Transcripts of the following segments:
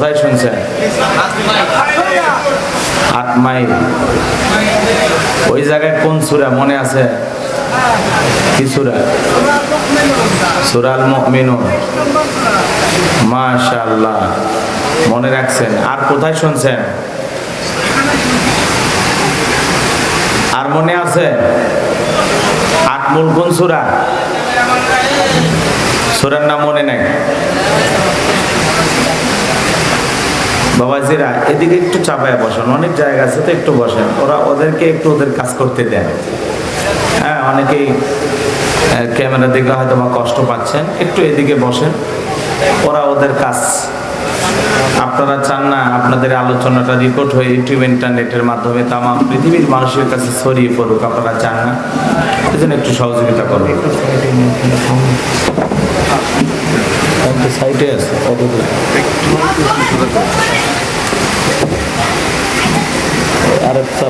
কোথায় শুনছেন? আট মাইল ওই জায়গায় কোন সুরা? মনে আছে? কি সুরা? সুরাল মুমিনুন। মাশাআল্লাহ। মনে রাখছেন। আর কোথায় শুনছেন? আর মনে আছে? আট মূল কোন সুরা? সুরার নাম মনে নাই। বাবাজিরা এদিকে একটু চাপায় বসেন, অনেক জায়গা আছে তো একটু বসেন। ওরা ওদেরকে একটু ওদের কাজ করতে দেন। হ্যাঁ অনেকেই ক্যামেরা দিকে হয়তো বা কষ্ট পাচ্ছেন। একটু এদিকে বসেন। ওরা ওদের কাজ। আপনারা চান না আপনাদের আলোচনাটা রেকর্ড হয়ে ইউটিউব ইন্টারনেটের মাধ্যমে তাম পৃথিবীর মানুষের কাছে ছড়িয়ে পড়ুক, আপনারা চান না। এই জন্য একটু সহযোগিতা করবেন। সাইডে আছে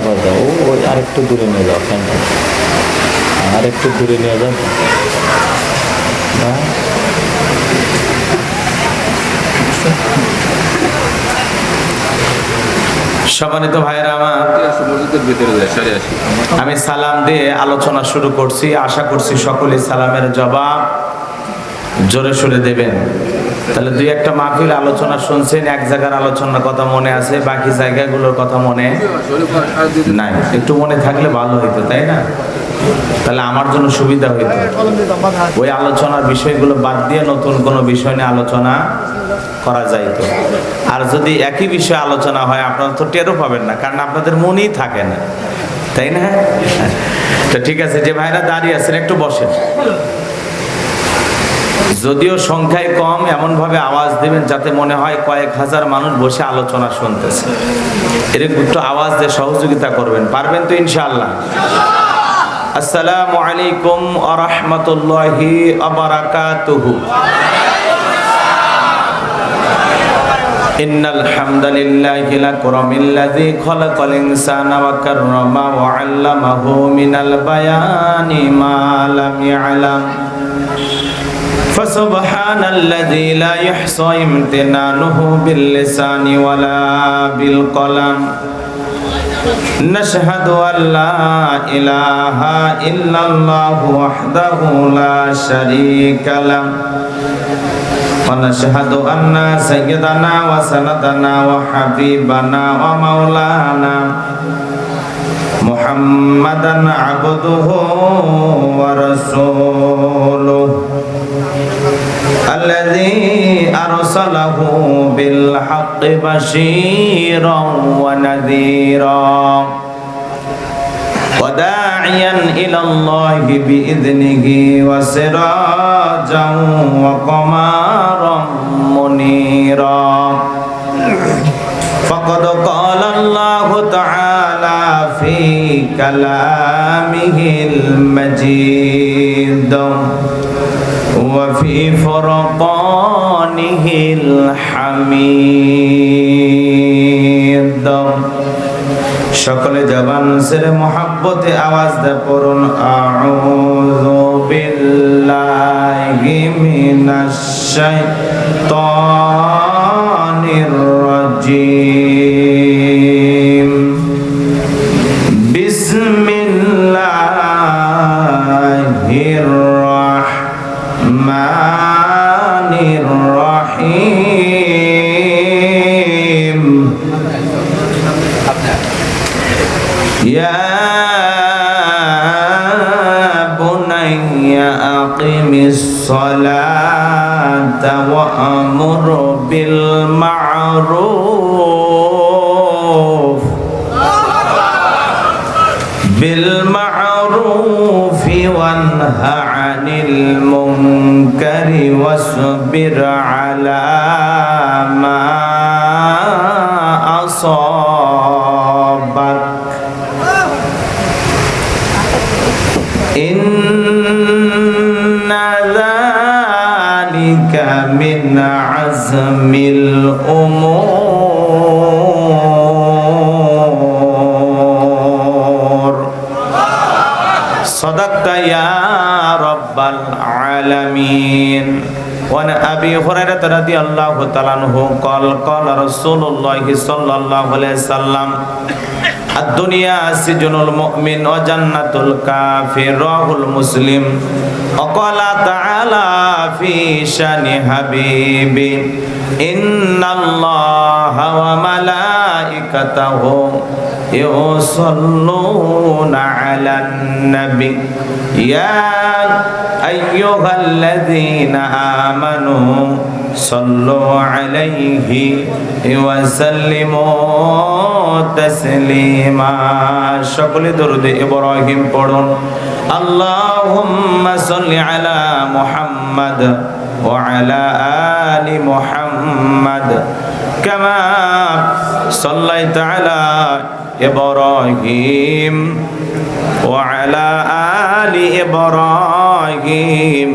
বাজাও ও ওই আরেকটু দূরে নিয়ে যাও আরেকটু দূরে নিয়ে যাও। সম্মানিত আমার, আমি সালাম দিয়ে আলোচনা শুরু করছি। আশা করছি সকলে সালামের জবাব জোরে সোরে দেবেন। তাহলে দুই একটা মাহফিল আলোচনা শুনছেন, এক জায়গার আলোচনার কথা মনে আছে, বাকি জায়গাগুলোর কথা মনে নাই। একটু মনে থাকলে ভালো হইতো, তাই না? তাহলে আমার জন্য সুবিধা হইতো। ওই আলোচনার বিষয়গুলো বাদ দিয়ে নতুন কোনো বিষয় নিয়ে আলোচনা করা যাইতো। আর যদি একই বিষয়ে আলোচনা হয়, আপনারা তো টেরও পাবেন না, কারণ আপনাদের মনেই থাকে না। তাই না? তো ঠিক আছে, যে ভাইরা দাঁড়িয়ে আছেন, একটু বসেন। যদিও সংখ্যায় কম এমনভাবে আওয়াজ দেবেন যাতে মনে হয় কয়েক হাজার মানুষ বসে আলোচনা শুনতেছে এরকম একটু আওয়াজ দিয়ে সহযোগিতা করবেন পারবেন তো ইনশাআল্লাহ আসসালামু আলাইকুম আ রহমতুল্লাহি আবরাকাতুহু إن الحمد لله الأكرم الذي خلق الإنسان وكرم وعلمه من البيان ما لم يعلم فسبحان الذي لا يحصى امتنانه باللسان ولا بالقلم. نشهد أن لا إله إلا الله وحده لا شريك له. ونشهد أن سيدنا وسندنا وحبيبنا ومولانا محمدا عبده ورسوله. الذي أرسله بالحق بشيرا ونذيرا وداعيا إلى الله بإذنه وسراجا وقمارا منيرا فقد قال الله تعالى في كلامه المجيد وفي فرقانه الحميد সকলে জবান সেরে মোহাব্বতে আওয়াজ দে পড়ুন আউযু বিল্লাহি মিনাশ শাইতানির রাজিম وأمر بالمعروف. بالمعروف وانه عن المنكر واصبر على ما أصابك ذلك من عزم الأمور صدقت يا رب العالمين وعن أبي هريرة رضي الله تعالى عنه قال قال رسول الله صلى الله عليه وسلم الدنيا سجن المؤمن وجنة الكافر رواه المسلم وقال تعالى في شان حبيبي إن الله وملائكته يصلون على النبي يا أيها الذين آمنوا صلوا عليه وسلموا تسليما সকলে দরুদ ইব্রাহিম পড়ুন اللهم صل على محمد وعلى آل محمد كما صليت على إبراهيم وعلى آل إبراهيم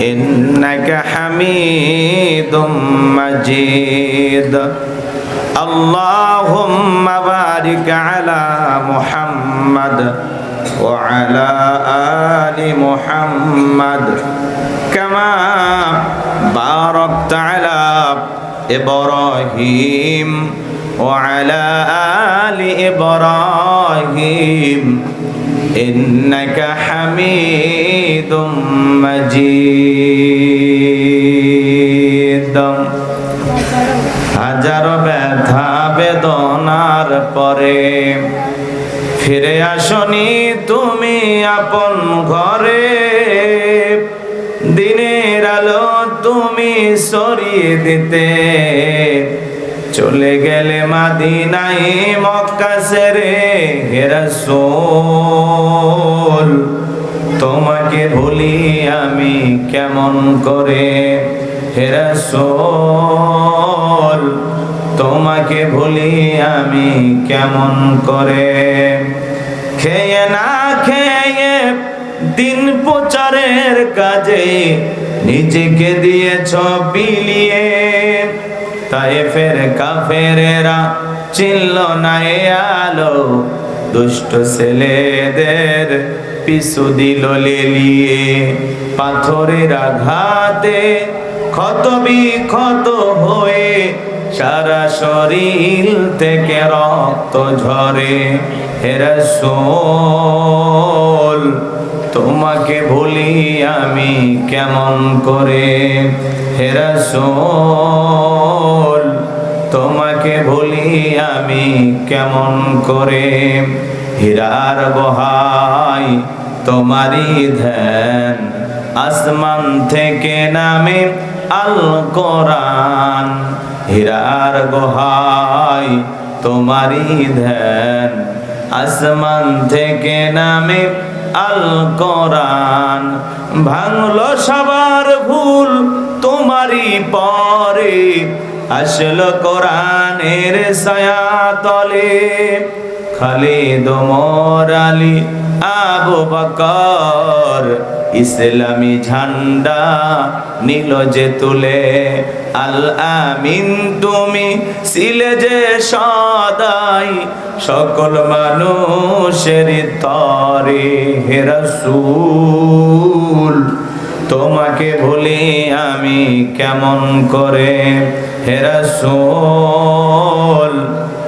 إنك حميد مجيد اللهم بارك على محمد وعلى آل محمد كما باركت على إبراهيم وعلى آل إبراهيم إنك حميد مجيد হাজার ব্যথা বেদনার পরে ফিরে আসনি তুমি আপন ঘরে। দিনের আলো তুমি সরিয়ে দিতে। চলে গেলে মাদিনাই মক্কা সেরে হেরাসোল তোমাকে ভুলি আমি কেমন করে? হেরাসোল তোমাকে ভুলি আমি কেমন করে? খেয়ে না খেয়ে দিন প্রচারের কাজে নিজেকে দিয়েছ বিলিয়ে। তাই ফের কাফেরেরা চিনল না এ আলো। দুষ্ট ছেলেদের পিছু দিল লেলিয়ে। পাথরের আঘাতে ক্ষত বিক্ষত হয়ে সারা শরীর থেকে রক্ত ঝরে। হেরসোল তোমাকে ভুলি আমি কেমন করে? হেরসোল তোমাকে ভুলি আমি কেমন করে? হীরার বহাই তোমারই ধ্যান, আসমান থেকে নামে আল কোরআন হীরার গোহাই তোমারই ধ্যান। আসমান থেকে নামে আল কোরআন। ভাঙলো সবার ভুল তোমারই পরে। আসলো কোরআনের ছায়া তলে খালিদ মোর আলী, আবু বকর ইসলামী ঝান্ডা নীল যে তুলে। আল আমিন, তুমি ছিলে যে সদাই সকল মানুষের তরে। হেরসুল তোমাকে ভুলি আমি কেমন করে? হেরসুল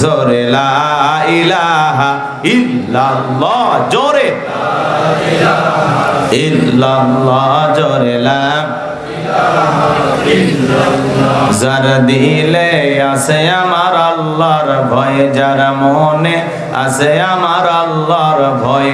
জোরে ইলাহা জোরে। জোরে যার দিলে আছে আমার আল্লাহর ভয়, যার মনে আছে আমার আল্লাহর ভয়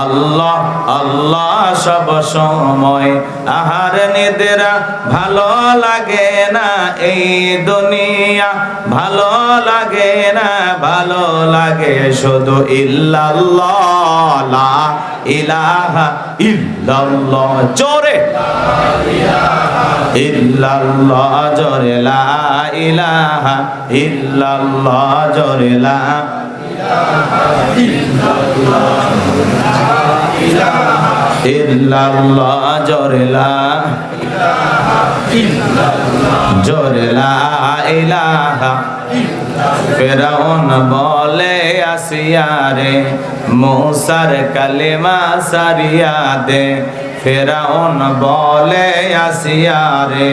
আল্লাহ আল্লাহ সব সময় আহার নিদেরা ভালো লাগে না এই দুনিয়া। ভালো লাগে না, ভালো লাগে শুধু ইল্লাল্লাহ, লা ইলাহা ইল্লাল্লাহ, জোরে। ইল্লাল্লাহ, জোরে, লা ইলাহা ইল্লাল্লাহ, জোরে, লা ইল্লাল্লাহ, জরেলা। জরেলা, ইলাহা। ফেরাউন বলে আসিয়ারে মৌসার কালেমা সারিয়া দে। ফেরাউন বলে আসিয়ারে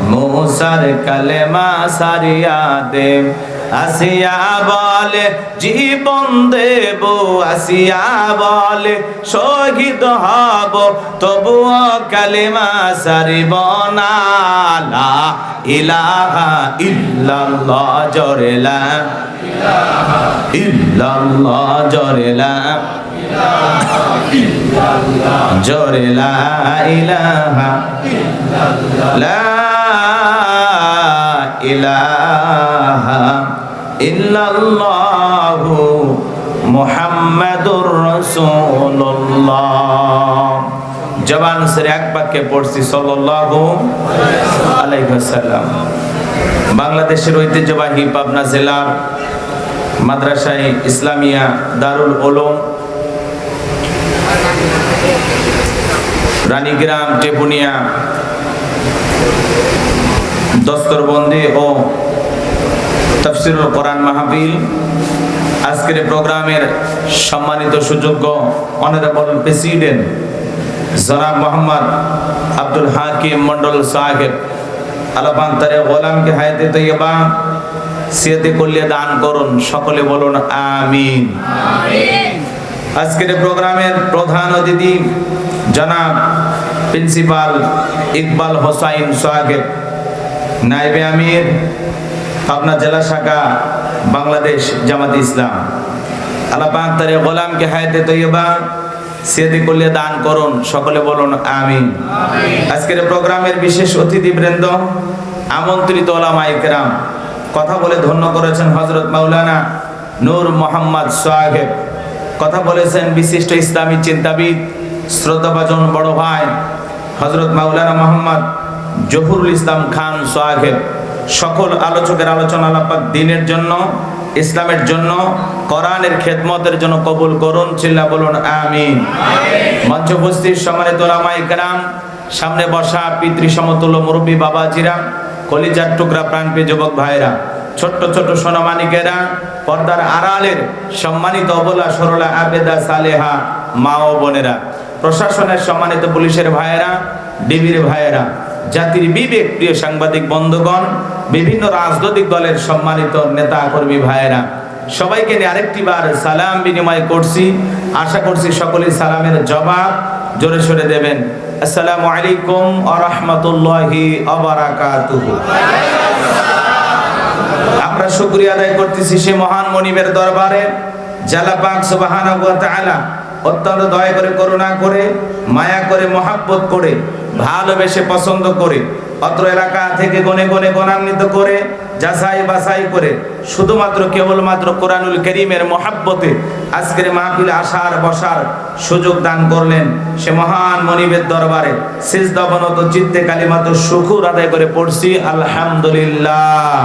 মৌসার কালেমা সারিয়া দে। আসিয়া বলে, জীবন দেব, আসিয়া বলে, শহীদ হব, তবুও কালেমা সারিব না। ইলাহা ইল্লাল্লাহ জরেলা ইল্লাল্লাহ জরেলা জরেলা ইলাহা লা ইলাহা ইল্লাল্লাহু মুহাম্মাদুর রাসূলুল্লাহ। জবান সরে এক বাক্যে পড়ছি, সাল্লাল্লাহু আলাইহি ওয়াসাল্লাম। বাংলাদেশের ঐতিহ্যবাহী পাবনা জেলার মাদ্রাসায় ইসলামিয়া দারুল ওলম রানীগ্রাম, টেপুনিয়া, দস্তরবন্দি ও তফসিরুল কোরআন মাহফিল। আজকের প্রোগ্রামের সম্মানিত সুযোগ্য অনারেবল প্রেসিডেন্ট জনাব মোহাম্মদ আব্দুল হাকিম মন্ডল সাহেব আলাপান তারে গোলামকে হায়াতে তৈবা সিয়াতে করলে দান করুন সকলে বলুন আমিন। আজকের প্রোগ্রামের প্রধান অতিথি জনাব প্রিন্সিপাল ইকবাল হোসাইন সাহেব নাইবে আমির পাবনা জেলা শাখা বাংলাদেশ জামাত ইসলাম। আল্লাহ পাক তারে গোলামকে হায়াতে তৈবা সেদি করলে দান করুন সকলে বলুন আমিন। আজকের প্রোগ্রামের বিশেষ অতিথিবৃন্দ আমন্ত্রিত ওলামা ইকরাম কথা বলে ধন্য করেছেন হজরত মাওলানা নূর মোহাম্মদ সোহাগেব। কথা বলেছেন বিশিষ্ট ইসলামী চিন্তাবিদ শ্রদ্ধাভাজন বড় ভাই হজরত মাওলানা মোহাম্মদ জহুরুল ইসলাম খান সোহাগেব। সকল আলোচকের আলোচনা আলাপাক দিনের জন্য, ইসলামের জন্য, কোরআনের খেদমতের জন্য কবুল করুন, চিল্লা বলুন, আমিন। মঞ্চ উপস্থিত সম্মানিত ওলামায়ে কেরাম সামনে বসা পিতৃ সমতুল্য মুরব্বী বাবাজিরা, কলিজার টুকরা প্রাণপ্রিয় যুবক ভাইরা, ছোট্ট ছোট্ট সোনামানিকেরা পর্দার আড়ালের সম্মানিত অবলা সরলা আবেদা সালেহা মা ও বোনেরা, প্রশাসনের সম্মানিত পুলিশের ভাইয়েরা, ডিবির ভাইয়েরা জাতির বিবেক, প্রিয় সাংবাদিক বন্ধুগণ, বিভিন্ন রাজনৈতিক দলের সম্মানিত নেতা কর্মী ভাইয়েরা, সবাইকে নিয়ে আরেকটি বার সালাম বিনিময় করছি। আশা করছি সকলেই সালামের জবাব জোরে সরে দেবেন। আসসালামু আলাইকুম আ রহমতুল্লাহি আবরাকাতুহু আমরা শুকরিয়া আদায় করতেছি সে মহান মনিবের দরবারে জালা পাক সুবহানাহু ওয়া তাআলা অত্যন্ত দয়া করে, করুণা করে, মায়া করে, মহাব্বত করে, ভালোবেসে, পছন্দ করে, অত্র এলাকা থেকে গনে গনে গণান্বিত করে, যাচাই বাছাই করে, শুধুমাত্র কেবলমাত্র কোরআনুল করিমের মহাব্বতে আজকের মাহফিলে আসার, বসার সুযোগ দান করলেন সে মহান মনিবের দরবারে। সিজদাবনত চিত্তে কালিমাত শুকুর আদায় করে পড়ছি, আলহামদুলিল্লাহ।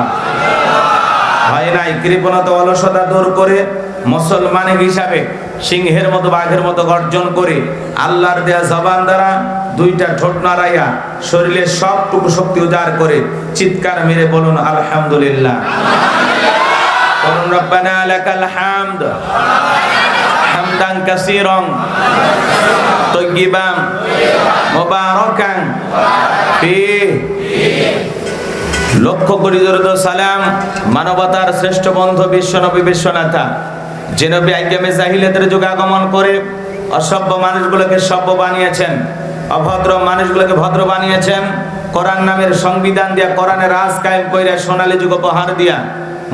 হয় নাই, কৃপণতা অলসতা দূর করে মুসলমান হিসাবে সিংহের মতো, বাঘের মতো গর্জন করে আল্লাহর দেয়া জবান দ্বারা দুইটা ঠোঁট নাড়াইয়া শরীরের সবটুকু শক্তি উজাড় করে চিৎকার মেরে বলুন, আলহামদুলিল্লাহ। লক্ষ সালাম, মানবতার শ্রেষ্ঠ বন্ধু বিশ্বনবী বিশ্বনাথা। যে নবী আজ্ঞামে জাহিলিয়াতের যুগে আগমন করে অসভ্য মানুষগুলোকে সভ্য বানিয়েছেন, অভদ্র মানুষগুলোকে ভদ্র বানিয়েছেন, কোরআন নামের সংবিধান দিয়া কোরআনের রাজ কায়েম কইরা সোনালী যুগ উপহার দিয়া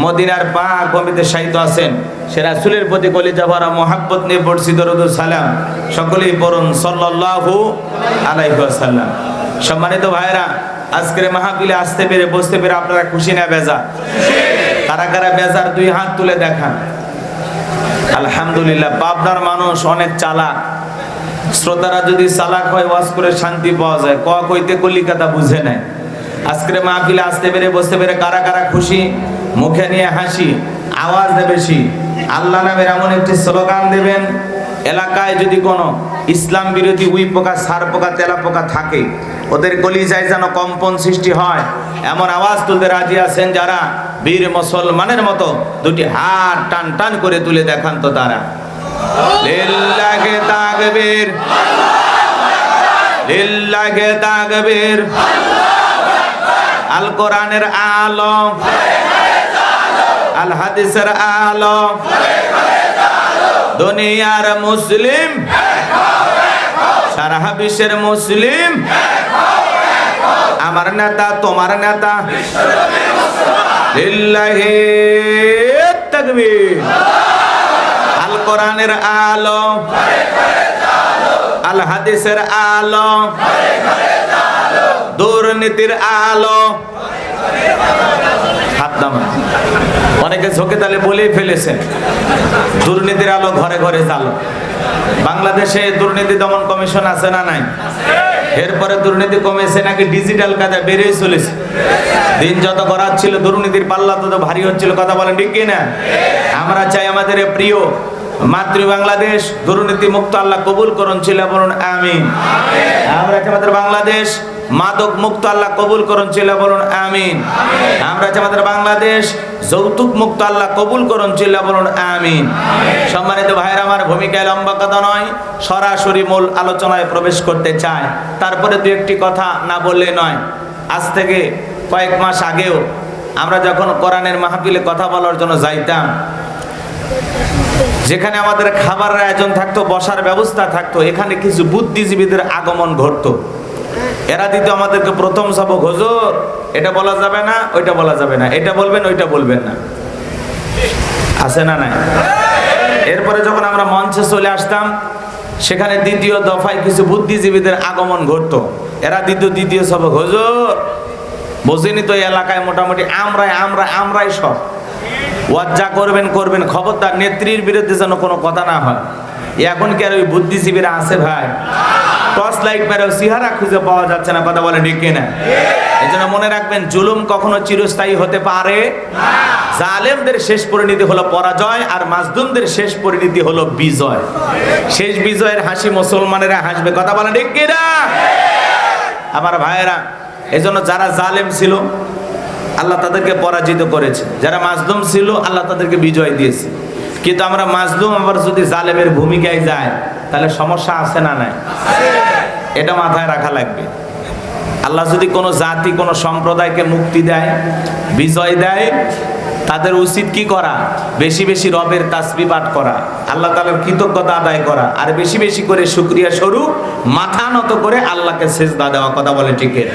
মদিনার পা কমিতে সাহিত্য আছেন। সে রাসূলের প্রতি কলিজা ভরা মোহাব্বত নিয়ে পড়ছি দরুদ সালাম সকলেই পড়ুন সাল্লাল্লাহু আলাইহি ওয়াসাল্লাম। সম্মানিত ভাইরা আজকের মাহফিলে আসতে পেরে, বসতে পেরে আপনারা খুশি না, বেজা? কারা কারা বেজার দুই হাত তুলে দেখান। আলহামদুলিল্লাহ, পাবনার মানুষ অনেক চালাক। শ্রোতারা যদি চালাক হয়, ওয়াজ করে শান্তি পাওয়া যায়। ক কইতে কলিকাতা বুঝে নেয়। আজকের মাহফিলে আসতে পেরে, বসতে পেরে কারা কারা খুশি? মুখে নিয়ে হাসি, আওয়াজ বেশি। আল্লাহ নামের এমন একটি স্লোগান দেবেন, এলাকায় যদি কোনো ইসলাম বিরোধী উই পোকা, সার পোকা, তেলা পোকা থাকে ওদের গলিজায় যেন কম্পন সৃষ্টি হয়। এমন আওয়াজ তুলতে রাজি আছেন যারা? বীর মুসলমানের মতো দুটি হাত টান টান করে তুলে দেখান তো তারা। লিল্লাহে তাকবীর। লিল্লাহে তাকবীর। আল কোরআনের আলো আল হাদিসের আলো দুনিয়ার মুসলিম। সারা বিশ্বের মুসলিম। আমার নেতা, তোমার নেতা। আল কোরআনের আলো আল হাদিসের আলো দুর্নীতির আলো হাত নামান। অনেকে ঝোঁকে তালে বলেই ফেলেছেন, দুর্নীতির আলো ঘরে ঘরে চালো বাংলাদেশে দুর্নীতি দমন কমিশন আছে না নাই? এরপরে দুর্নীতি কমেছে নাকি ডিজিটাল কাজে বেড়েই চলেছে। দিন যত করার ছিল দুর্নীতির পাল্লা তত ভারী হচ্ছিল, কথা বলেন ঠিক কিনা? আমরা চাই আমাদের প্রিয় মাতৃ বাংলাদেশ, দুর্নীতি মুক্ত আল্লাহ কবুল করুন, ছিল বলুন, আমিন। আমরা আমাদের বাংলাদেশ, মাদক মুক্ত আল্লাহ কবুল করুন, ছিল বলুন, আমিন। আমরা আমাদের বাংলাদেশ, যৌতুক মুক্ত আল্লাহ কবুল করুন, ছিল বলুন, আমিন। সম্মানিত ভাইয়ের, আমার ভূমিকায় লম্বা কথা নয়, সরাসরি মূল আলোচনায় প্রবেশ করতে চায়। তারপরে দু একটি কথা না বললে নয়। আজ থেকে কয়েক মাস আগেও আমরা যখন কোরআনের মাহফিলে কথা বলার জন্য যাইতাম যেখানে আমাদের খাবারের আয়োজন থাকতো, বসার ব্যবস্থা থাকতো, এখানে কিছু বুদ্ধিজীবীদের আগমন ঘটতো। এরা দিত আমাদেরকে প্রথম সবক, হুজুর, এটা বলা যাবে না, ওইটা বলা যাবে না, এটা বলবেন, ওইটা বলবেন না। আছে না নাই? এরপরে যখন আমরা মঞ্চে চলে আসতাম, সেখানে দ্বিতীয় দফায় কিছু বুদ্ধিজীবীদের আগমন ঘটতো। এরা দ্বিতীয় দ্বিতীয় সবক, হুজুর, বোঝেনি তো এলাকায় মোটামুটি আমরাই আমরা আমরাই সব। ওয়াজ যা করবেন করবেন। খবরদার নেত্রীর বিরুদ্ধে যেন কোনো কথা না হয়। এখন কি আর ওই বুদ্ধিজীবীরা আছে ভাই? টর্চ লাইট মেরেও সিহারা খুঁজে পাওয়া যাচ্ছে না, কথা বলে ডেকে না এই জন্য মনে রাখবেন, জুলুম কখনো চিরস্থায়ী হতে পারে জালেমদের শেষ পরিণতি হলো পরাজয় আর মাজদুমদের শেষ পরিণতি হলো বিজয়। শেষ বিজয়ের হাসি মুসলমানেরা হাসবে, কথা বলে ডেকে না আমার ভাইয়েরা, এই জন্য যারা জালেম ছিল আল্লাহ তাদেরকে পরাজিত করেছে। যারা মাজলুম ছিল, আল্লাহ তাদেরকে বিজয় দিয়েছে। কিন্তু আমরা মাজলুম, আবার যদি জালেমের ভূমিকায় যায় তাহলে সমস্যা আছে না নাই? এটা মাথায় রাখা লাগবে। আল্লাহ যদি কোনো জাতি, কোনো সম্প্রদায়কে মুক্তি দেয়, বিজয় দেয়, তাদের উচিত কি করা? বেশি বেশি রবের তাসবি পাঠ করা, আল্লাহ তালার কৃতজ্ঞতা আদায় করা, আর বেশি বেশি করে শুক্রিয়া স্বরূপ মাথা নত করে আল্লাহকে সেজদা দেওয়া, কথা বলে ঠিকই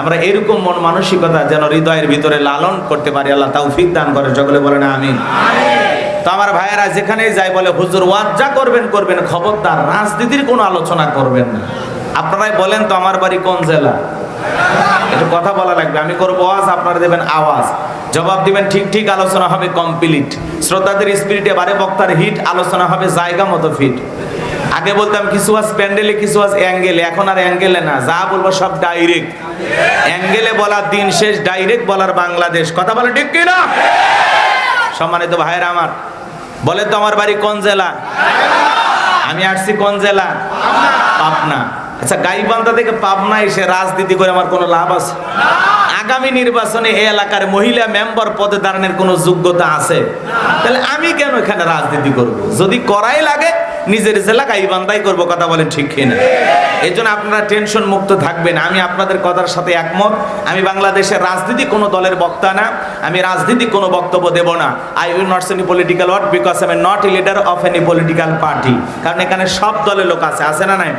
আমরা এরকম মন মানসিকতা যেন হৃদয়ের ভিতরে লালন করতে পারি আল্লাহ তৌফিক দান করে সকলে বলে না আমিন। তো আমার ভাইয়েরা যেখানেই যাই বলে হুজুর ওয়াজ যা করবেন করবেন খবরদার রাজনীতির কোনো আলোচনা করবেন না। আপনারাই বলেন তো আমার বাড়ি কোন জেলা? একটু কথা বলা লাগবে আমি করব ওয়াজ আপনারা দেবেন আওয়াজ। জবাব দিবেন ঠিক ঠিক আলোচনা হবে কমপ্লিট। শ্রোতাদের স্পিরিটে বারে বক্তার হিট আলোচনা হবে জায়গা মতো ফিট। আগে বলতাম কিছু আজ প্যান্ডেলে, কিছু আজ অ্যাঙ্গেলে, এখন আর অ্যাঙ্গেলে না, যা বলব সব ডাইরেক্ট অ্যাঙ্গেলে বলার দিন শেষ ডাইরেক্ট বলার বাংলাদেশ। কথা বলে ঠিক কিনা? সম্মানিত ভাইয়েরা আমার বলে তো আমার বাড়ি কোন জেলা? আমি আসছি কোন জেলা? পাবনা। আচ্ছা গাইবান্ধা থেকে পাবনা এসে রাজনীতি করে আমার কোনো লাভ আছে? আগামী নির্বাচনে এই এলাকার মহিলা মেম্বার পদে দাঁড়ানোর কোনো যোগ্যতা আছে? তাহলে আমি কেন এখানে রাজনীতি করব? যদি করাই লাগে নিজের জেলা গাইবান্ধাই করব, কথা বলেন ঠিক কিনা? এই জন্য আপনারা টেনশন মুক্ত থাকবেন। আমি আপনাদের কথার সাথে একমত। আমি বাংলাদেশের রাজনীতি কোনো দলের বক্তা না। আমি রাজনীতি কোনো বক্তব্য দেব না। I will not any political word because I am not leader of any political party কারণ এখানে সব দলের লোক আছে। আছে না নাই?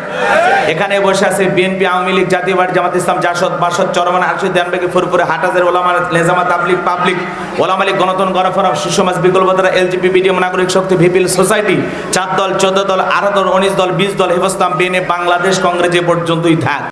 এখানে বসে আছে বিএনপি আওয়ামী লীগ, জাতীয় পার্টি, জামাত ইসলাম, জাসদ, বাসদ, চরমান, আরশুদ, দেনবেগে ফুরপুরে হাটাজের ওলামা লেজামা তাবলিক পাবলিক ওলামা লীগ গণতন্ত্র গণফোরাম সুসমাজ বিকল্পতারা এলজিপি বিডিএম, নাগরিক শক্তি ভিপিল সোসাইটি চার দল চোদ্দ দল আরও দল উনিশ দল বিশ দল হেফস্তাম বেনে বাংলাদেশ কংগ্রেসে পর্যন্তই থাক।